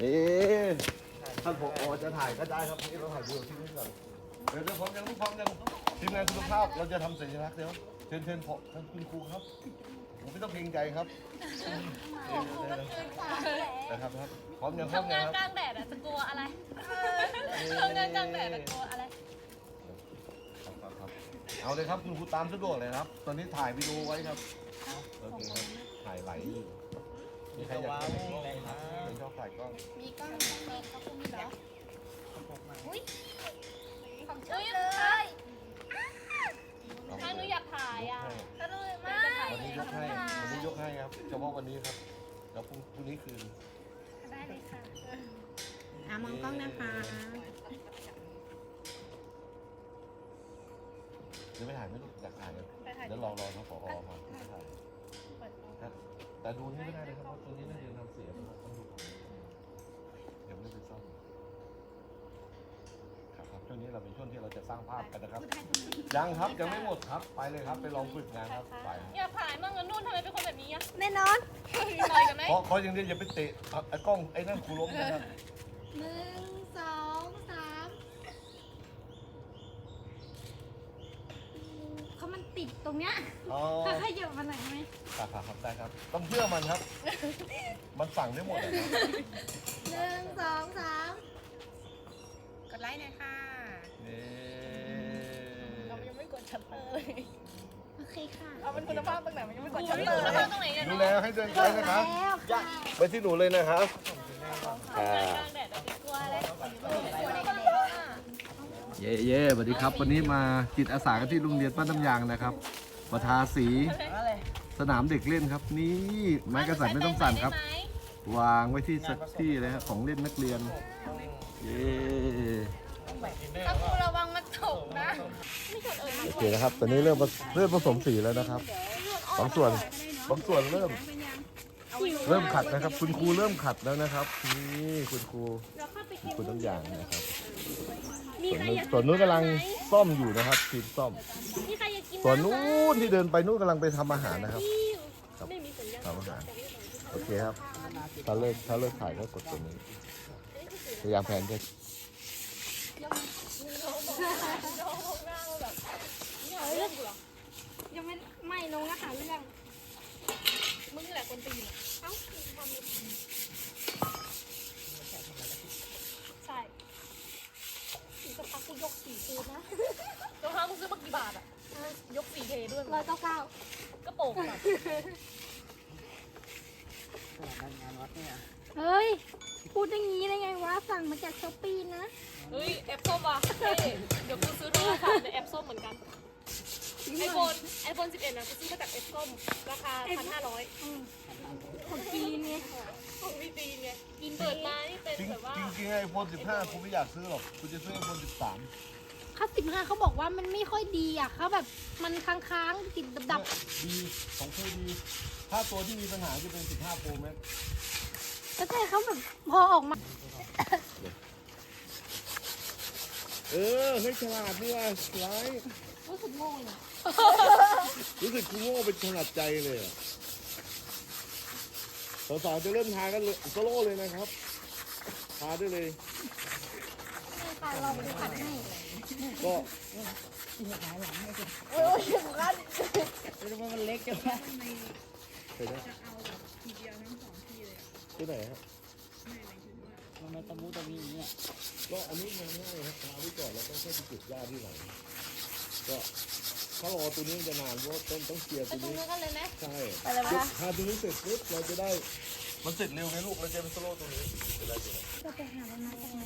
นี่ท่านผอจะถ่ายก็ได้ครับนี่เราถ่ายวิวที่นี่ก่อนเดี๋ยวเดี๋ยวพร้อมยังพร้อมยังทีมงานคุณภาพเราจะทำสัญลักษณ์เดี๋ยวเชิญเชิญพอท่านคุณครูครับผมไม่ต้องเกรงใจครับนะครับครับพร้อมยังพร้อมทำยังางนครับกลางแดดอะจะกลัวอะไรทำงานกลางแดดจะกลัวอะไร ครับครับครับเอาเลยครับคุณครูตามสะดวกเลยครับ ตอนนี้ถ่ายวิดีโอไว้ครับโอเคครับถ่ายไหลอยู่ มีใครอยากถ่ายกล้องไหมครับเป็นชอบถ่ายกล้องมีกล้องมีเขาคงมีเหรออุ้ยของอุ้ฉัยนเลยถ้าหนูอยากถ่ายอะก็เลยไม่วันนี้ยกให้วันนี้ยกให้ครับเฉพาะวันนี้ครับแล้วพรุ่งพรุ่งนี้คืนได้เลยค่ะอะมองกล้องนะคะเดี๋ยวไปถ่ายไม่รู้อยากถ่ายกันเดี๋ยวรอรอครับผอรับไม่ถ่าย แต่ดูนี่ไม่ได้เลยครับเพราะตัวนี้น่าจะทำเสียนะครับต้องดูของเดี๋ยวไม่ได้ไปซ่อมครับครับช่วงนี้เราเป็นช่วงที่เราจะสร้างภาพกันนะครับ ยังครับยังไม่หมดครับ ไปเลยครับ ไปลองฝึกงานครับไปอยากถ่ายมั่งอะนุ่นทำไมเป็นคนแบบนี้อะแน่นอนต่อยกันไหมเพราะเขายังเรียนอย่าไปเตะเอาไอ้กล้องไอ้นั่นครูล้มนะครับหนึ่งสองสามเขา มันติดตรงเนี้ยอ๋อเขาขยับมาหน่อยไหมครับครับครับได้ครับ ต้องเชื่อมันครับ มันสั่งได้หมดเลยครับหนึ่งสองสามกดไลค์หน่อยค่ะ นี่เรายังไม่กดชัตเตอร์เลยโอเคค่ะเอาเป็นคุณภาพตรงไหนมันยังไม่กดชัตเตอร์แล้วตรงไหนเนี่ยดูเนาะแลให้เดินไปนะครับแล้วค่ะ ไปที่หนูเลยนะครับทำงานกลางแดดจะกลัวอะไรกลัวเด็ก เย่เย่สวัสดีครับ วันนี้มาจิตอาสากันที่โรงเรียนบ้านน้ำยางนะครับมาทาสี สนามเด็กเล่นครับ นี่ไม้กระสันไม่ต้องสั่นครับ วางไว้ที่สักที่เลยครับของเล่นนักเรียน เย่ถ้าครูระวังมันตกนะโอเคนะครับ ตอนนี้เริ่มผสเริ่มผสมสีแล้วนะครับ บางส่วน บางส่วนเริ่ม เริ่มขัดนะครับ คุณครูเริ่มขัดแล้วนะครับ นี่คุณครู คุณต้องอย่างนะครับมี ส่วนใครนู้นอยากส่วนนู้นกำลังซ่อมอยู่นะครับทีมซ่อม มีใครอยากกินส่วนนู้นที่เดินไปนู้นกำลังไปทำอาหารนะครับ ครับ ไม่มีสัญญาณทำอาหาร โอเคครับ ถ้าเลิกถ้าเลิกถ่ายก็กดตัวนี้ พยายามแพนจะยังไม่ไม่ลงนะคะเรื่องมึงนี่แหละคนตีนอะเอ้าใช่ กสักพักกูยกสี่คืนนะรองเท้ามึงซื้อมากี่บาทอะยกสี่เทด้วยร้อยเก้าเก้ากระโปรงแบบเฮ้ย พูดอย่างนี้ได้ไงวะ สั่งมาจากช้อปปี้นะ เฮ้ยแอปส้มว่ะเฮ้ยเดี๋ยวกูซื้อโทรศัพท์ในแอปส้มเหมือนกันไอโฟนไอโฟน11นะกูซื้อมาจากแอปส้มราคาพันห้าร้อย ของจีนไงของพี่ตีนไงกินเปิดมานี่เป็นจริงแบบว่าจริงจริงไอโฟน15คุณไม่อยากซื้อหรอกคุณจะซื้อไอโฟน13เขาสิบห้าเขาบอกว่ามันไม่ค่อยดีอะเขาแบบมันค้างๆติดดับดีของครูดี ถ้าตัวที่มีปัญหาจะเป็น15 Pro Max ๆแล้วแต่เขาแบบพอออกมา เออให้ฉลาดนี่ว่าไรรู้สึกโง่เลยรู้สึกครูโง่เป็นฉลาดใจเลยอะ สาวๆจะเริ่มทากันเลยโซโล่เลยนะครับ ทาได้เลยตาเราไปขัดให้ก็โอ้ยถึงกันมันเล็กจังวะไปได้ที่ไหนครับมันมาตะมูตะมีอย่างเงี้ยก็อันนี้มันง่ายครับทาไว้ก่อนแล้วก็ค่อยไปจุดหญ้าที่หลังก็ ถ้ารอตัวนี้มันจะนานเพราะว่าต้องต้องเคลียร์ไปตัวตรงนี้นู้นกันเลยไหมใช่ไปเลยปะทาตัวนี้เสร็จปุ๊บเราจะได้มันเสร็จเร็วไงลูกเราจะเป็นโซโล่ตัวนี้จะได้ตัวนี้จะไปหาอะไรมาจากไหน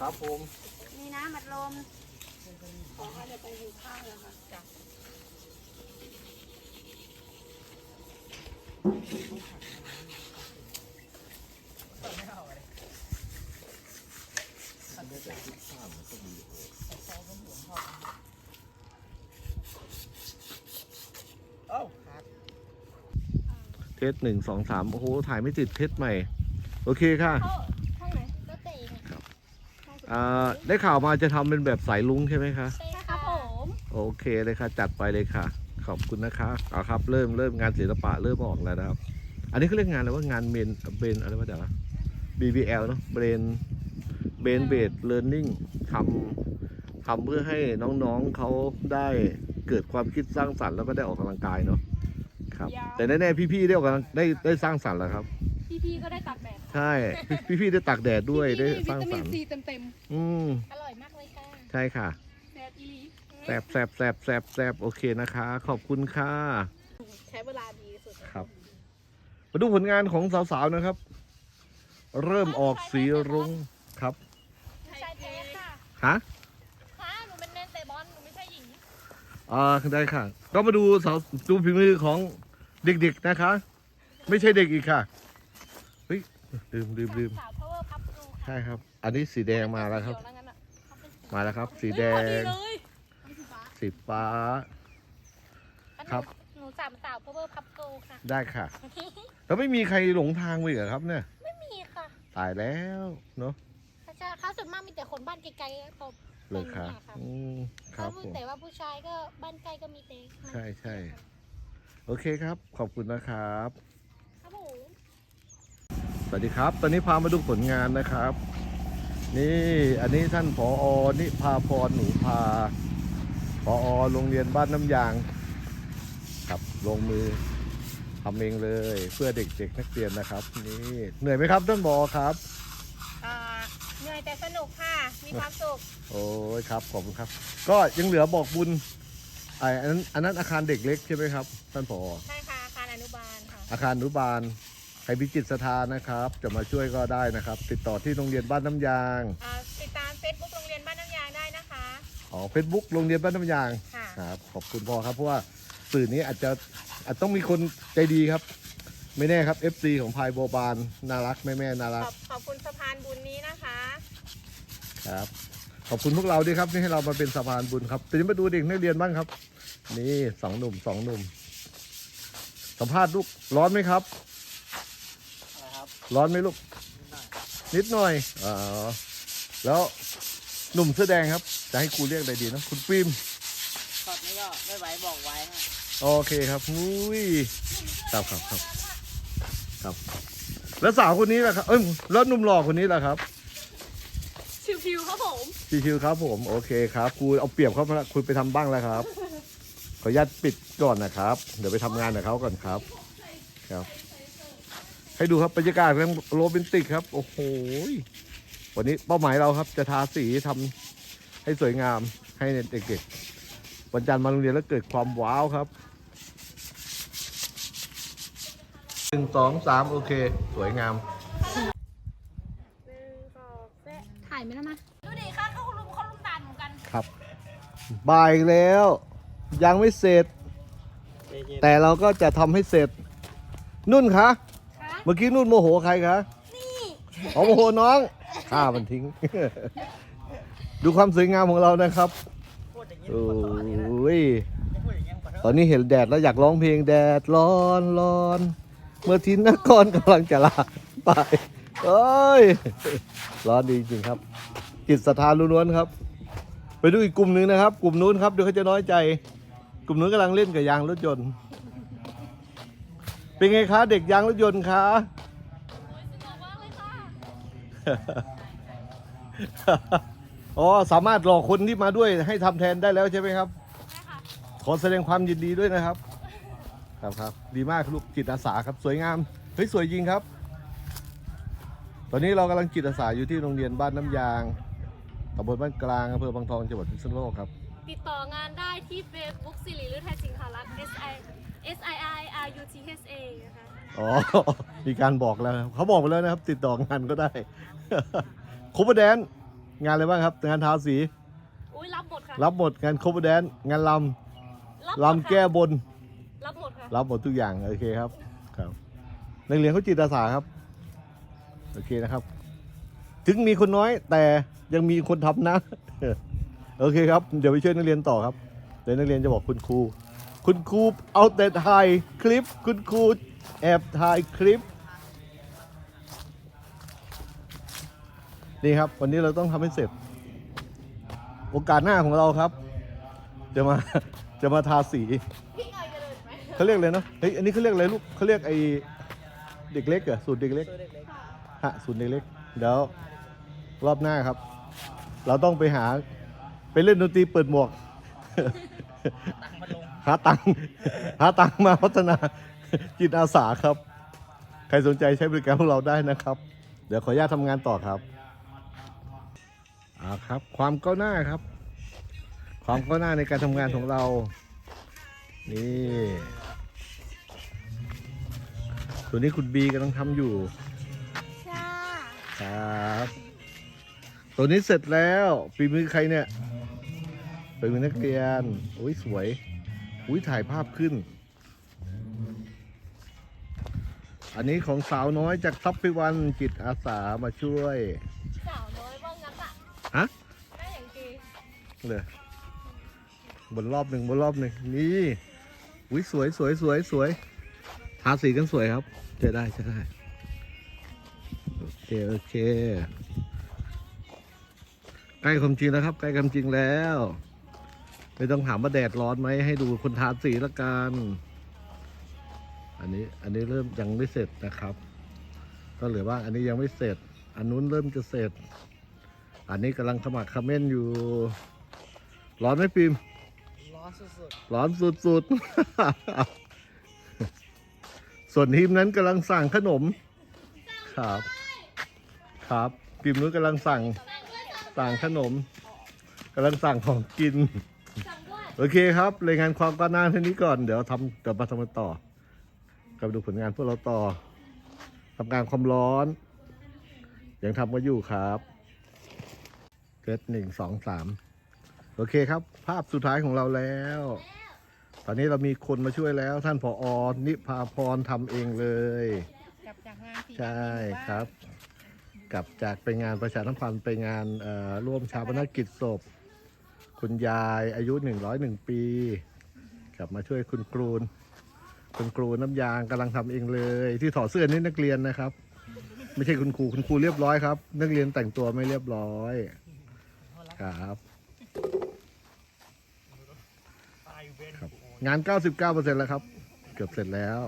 ครับผมมีน้ำมัดลม เอ้าขาดเทสหนึ่งสองสามโอ้โห ถ่ายไม่ติดเทสใหม่ โอเคค่ะ อ่าได้ข่าวมาจะทำเป็นแบบสายลุงใช่ไหมคะ ใช่ครับผมโอเคเลยค่ะ จัดไปเลยค่ะ ขอบคุณนะคะเอาครับ เริ่มเริ่มงานศิลปะเริ่มออกแล้วนะครับ อันนี้เขาเรียกงานอะไรว่างานเมนเบนอะไรวะเดี๋ยวนะ BBL เนาะเบนเบนเบดเลิร์นนิ่งทำทำเพื่อให้น้องๆเขาได้เกิดความคิดสร้างสรรค์แล้วก็ได้ออกกำลังกายเนาะครับ แต่แน่ๆพี่ๆได้ออกกำลังได้ได้สร้างสรรค์แล้วครับ พี่ๆก็ได้ตักแดดใช่พี่พี่ๆได้ตากแดดด้วยได้สร้างสรรค์ซีเต็มอืมอร่อยมากเลยค่ะใช่ค่ะๆแดดอีหลีแซบแซบแซบแซบแซบโอเคนะคะ ขอบคุณค่ะใช้เวลาดีที่สุดครับ มาดูผลงานของสาวๆนะครับ เริ่มออกสีรุ้งครับใช่แท้ค่ะฮะค่ะหนูเป็นเมนเตะบอลหนูไม่ใช่หญิงอ่าได้ค่ะ ก็มาดูสาวดูฝีมือของเด็กๆนะคะ ไม่ใช่เด็กอีกค่ะเฮ้ย ลืมลืมลืมสาว power pub ดูค่ะใช่ครับ อันนี้สีแดงมาแล้วครับ เดี๋ยงั้นอะมาแล้วครับ สีแดเฮ้ยพอดีงเลยสีฟ้าครับ หนูสามสาว power pub ดูค่ะ ได้ค่ะ แล้วไม่มีใครหลงทางไปเหรอครับเนี่ย ไม่มีค่ะตายแล้วเนาะเขาจะเขาส่วนมากมีแต่คนบ้านไกลๆตบเลยค่ะแบบนี้ค่ะอืมคเขารับพูดผมแต่ว่าผู้ชายก็บ้านใกล้ก็มีแต่ ใช่ใช่ โอเคครับ ขอบคุณนะครับครับผม สวัสดีครับ ตอนนี้พามาดูผลงานนะครับ นี่อันนี้ท่านผออนิพาพรหนูพาผอโรงเรียนบ้านน้ำยางครับลงมือทำเองเลยเพื่อเด็กๆนักเรียนนะครับ นี่เหนื่อยไหมครับท่านผอครับอ่าเหนื่อยแต่สนุกค่ะ มีความสุข โอ้ยครับขอบคุณครับ ก็ยังเหลือบอกบุญไออันนั้นอันนั้นอาคารเด็กเล็กใช่ไหมครับ ท่านผอใช่ค่ะอาคารอนุบาลค่ะ อาคารอนุบาลใค รมีจิตศรัทธานะครับ จะมาช่วยก็ได้นะครับ ติดต่อที่โรงเรียนบ้านน้ำยางอ่าติดตาม Facebook โรงเรียนบ้านน้ำยางได้นะคะ อ๋อเฟซบุ๊กโรงเรียนบ้านน้ำยางค่ะ ครับขอบคุณพ่อครับเพราะว่าสื่อนี้อาจจะอาจต้องมีคนใจดีครับ ไม่แน่ครับ FC ของพายโบบานน่ารักแม่แม่ๆน่ารัขกอบขอบคุณสะพานบุญนี้นะคะ ครับ ขอบคุณพวกเราด้วยครับที่ให้เรามาเป็นสะพานบุญครับทีนี้มาดูเด็กนักเรียนบ้างครับ นี่สองหนุ่มสองหนุ่ม สัมภาษณ์ลูกร้อนไหมครับ ร้อนไหมลูก นิดหน่อยอ๋อแล้วหนุ่มเสื้อแดงครับ จะให้ครูเรียกอะไรดีนะคุณฟิล์มตอนนี้ก็ไม่ไหวบอกไว้ฮะโอเคครับอุ้ยครับครับครับครับ แล้วสาวคนนี้ล่ะครับ เอ้ยแล้วหนุ่มหล่อคนนี้ล่ะครับชิวๆครับผมชิวๆครับผม โอเคครับครูเอาเปรียบเขามาละคุณไปทำบ้างแล้วครับ ขออนุญาตปิดก่อนนะครับ เดี๋ยวไปทำงานกับเขาก่อนครับ ครับ ให้ดูครับบรรยากาศเรื่องโรแมนติกครับ โอ้โหวันนี้เป้าหมายเราครับ จะทาสีทำให้สวยงามให้เด็กๆวันจันทร์มาโรงเรียนแล้วเกิดความว้าวครับหนึ่งสองสามโอเค สวยงามถ่ายไหมล่ะมาดูดิค่ะเขาลุมเขาลุมด่านเหมือนกันครับบ่ายอีกแล้ว ยังไม่เสร็จ แต่เราก็จะทำให้เสร็จ นุ่นคะคะ เมื่อกี้นุ่นโมโหใครคะอ๋อโมโหน้องฆ่ามันทิ้ง ดูความสวยงามของเรานะครับพูดอย่างนี้โอ้ยจะพูดอย่างนี้ก่อนตอนนี้เห็นแดดแล้วอยากร้องเพลงแดดร้อนร้อน เมื่อทินนกรกำลังจะลาไปเอ้ยร้อนดีจริงครับ จิตศรัทธาล้วนๆครับ ไปดูอีกกลุ่มหนึ่งนะครับ กลุ่มนู้นครับเดี๋ยวเขาจะน้อยใจ กลุ่มนู้นกำลังเล่นกับยางรถยนต์ เป็นไงคะเด็กยางรถยนต์คะอ๋อสามารถหลอกคนที่มาด้วยให้ทำแทนได้แล้วใช่ไหมครับขอแสดงความยินดีด้วยนะครับ ครับครับดีมากลูกจิตอาสาครับสวยงามเฮ้ยสวยจริงครับ ตอนนี้เรากำลังจิตอาสาอยู่ที่โรงเรียนบ้านน้ำยางตำบลบ้านกลางอำเภอบางทองจังหวัดพิษณุโลกครับ ติดต่องานได้ที่ Facebook สิริหรือไทยสิงหารักษ์ S I S I I R U T H A นะคะอ๋อ มีการบอกแล้วนะครับเขาบอกไปแล้วนะครับ ติดต่องานก็ได้ โคบแดน งานอะไรบ้างครับ งานทาสี อุ้ยรับหมดค่ะ รับหมดงานโคบแดน งานลรับหมำดลำแก้ค่ะบน รับหมดค่ะ รับหมดทุกอย่างโอเคครับครับนักเรียนเขาจิตอาสาครับ โอเคนะครับ ถึงมีคนน้อยแต่ยังมีคนทำนะ โอเคครับ เดี๋ยวไปช่วยนักเรียนต่อครับเดี๋ยวนักเรียนจะบอกคุณครู คุณครูเอาแต่ถ่ายคลิป คุณครูแอบถ่ายคลิป นี่ครับ วันนี้เราต้องทำให้เสร็จ โอกาสหน้าของเราครับ จะมา จะมาทาสีเขาเรียกเลยนะเฮ้ย อันนี้เขาเรียกอะไรลูกเขาเรียกไอเด็กเล็กเหรอสูตรเด็กเล็ก ฮะสูตรเด็กเล็ก เดี๋ยวรอบหน้าครับ เราต้องไปหา ไปเล่นดนตรีเปิดหมวก หาตังค์หาตังค์มาพัฒนาจิตอาสาครับ ใครสนใจใช้บริการพวกเราได้นะครับ เดี๋ยวขออนุญาตทำงานต่อครับอ่าครับ ความก้าวหน้าครับ ความก้าวหน้าในการทำงานของเรา นี่ตัวนี้คุณบีกำลังทำอยู่จ้าครับตัวนี้เสร็จแล้วฝีมือใครเนี่ยฝีมือนักเรียนอุ้ยสวย อุ้ยถ่ายภาพขึ้น อันนี้ของสาวน้อยจากทัพพิวันจิตอาสามาช่วย สาวน้อยว่างั้นอะฮะได้อย่างกีเลยบนรอบหนึ่งบนรอบหนึ่งนี่อุ้ยสวยสวยสวยสวยทาสีกันสวยครับใช้ได้ใช้ได้โอเคโอเคใกล้ความจริงแล้วครับใกล้ความจริงแล้ว ไม่ต้องถามว่าแดดร้อนไหมให้ดูคนทาสีละกันอันนี้อันนี้เริ่มยังไม่เสร็จนะครับ ก็เหลือว่าอันนี้ยังไม่เสร็จ อันนู้นเริ่มจะเสร็จ อันนี้กำลังขมักเขม้นอยู่ ร้อนไหมปิมร้อนสุดร้อนสุดๆ ส่วนทีมนั้นกำลังสั่งขนม ครับ ครับทีมนู้นกำลังสั่งสั่งขนมกำลังสั่งของกินสั่งด้วย โอเคครับรายงานความก้าวหน้าเท่านี้ก่อน เดี๋ยวทำเดี๋ยวมาทำกันต่อกลับมาดูผลงานพวกเราต่อทำงานความร้อน ยังทำกันอยู่ครับเซตหนึ่งสองสามโอเคครับ ภาพสุดท้ายของเราแล้ว ตอนนี้เรามีคนมาช่วยแล้ว ท่านผออนิพาพรทำเองเลย กลับจากงานสี่ใช่ครับ กลับจากไปงานประชาสัมพันธ์ไปงานเอ่อร่วมชาปนกิจศพ คุณยายอายุ 101 ปี กลับมาช่วยคุณครูนคุณครูน้ำยางกำลังทำเองเลย ที่ถอดเสื้อนี่นักเรียนนะครับ ไม่ใช่คุณครูคุณครูเรียบร้อยครับ นักเรียนแต่งตัวไม่เรียบร้อยครับตายเว้นครับงาน 99%แล้วครับ เกือบเสร็จแล้ว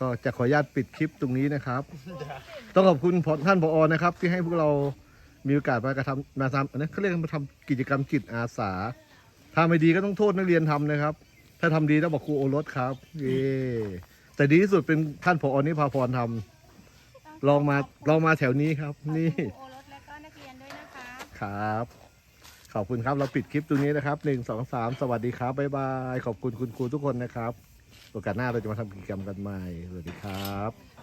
ก็จะขออนุญาตปิดคลิปตรงนี้นะครับ ต้องขอบคุณพอท่านผอนะครับ ที่ให้พวกเรา มีโอกาสมากระทำมาทำอันนี้เขาเรียกมาทำกิจกรรมจิตอาสาถ้าไม่ดีก็ต้องโทษนักเรียนทำนะครับ ถ้าทำดีต้องบอกครูโอรสครับเย่แต่ดีที่สุดเป็นท่านผอนิพาพรทำลองมาลองมาแถวนี้ครับ นี่โอรสและก็นักเรียนด้วยนะคะครับ ขอบคุณครับเราปิดคลิปตรงนี้นะครับหนึ่งสองสามสวัสดีครับบ๊ายบายขอบคุณคุณครูทุกคนนะครับ โอกาสหน้าเราจะมาทำกิจกรรมกันใหม่สวัสดีครับ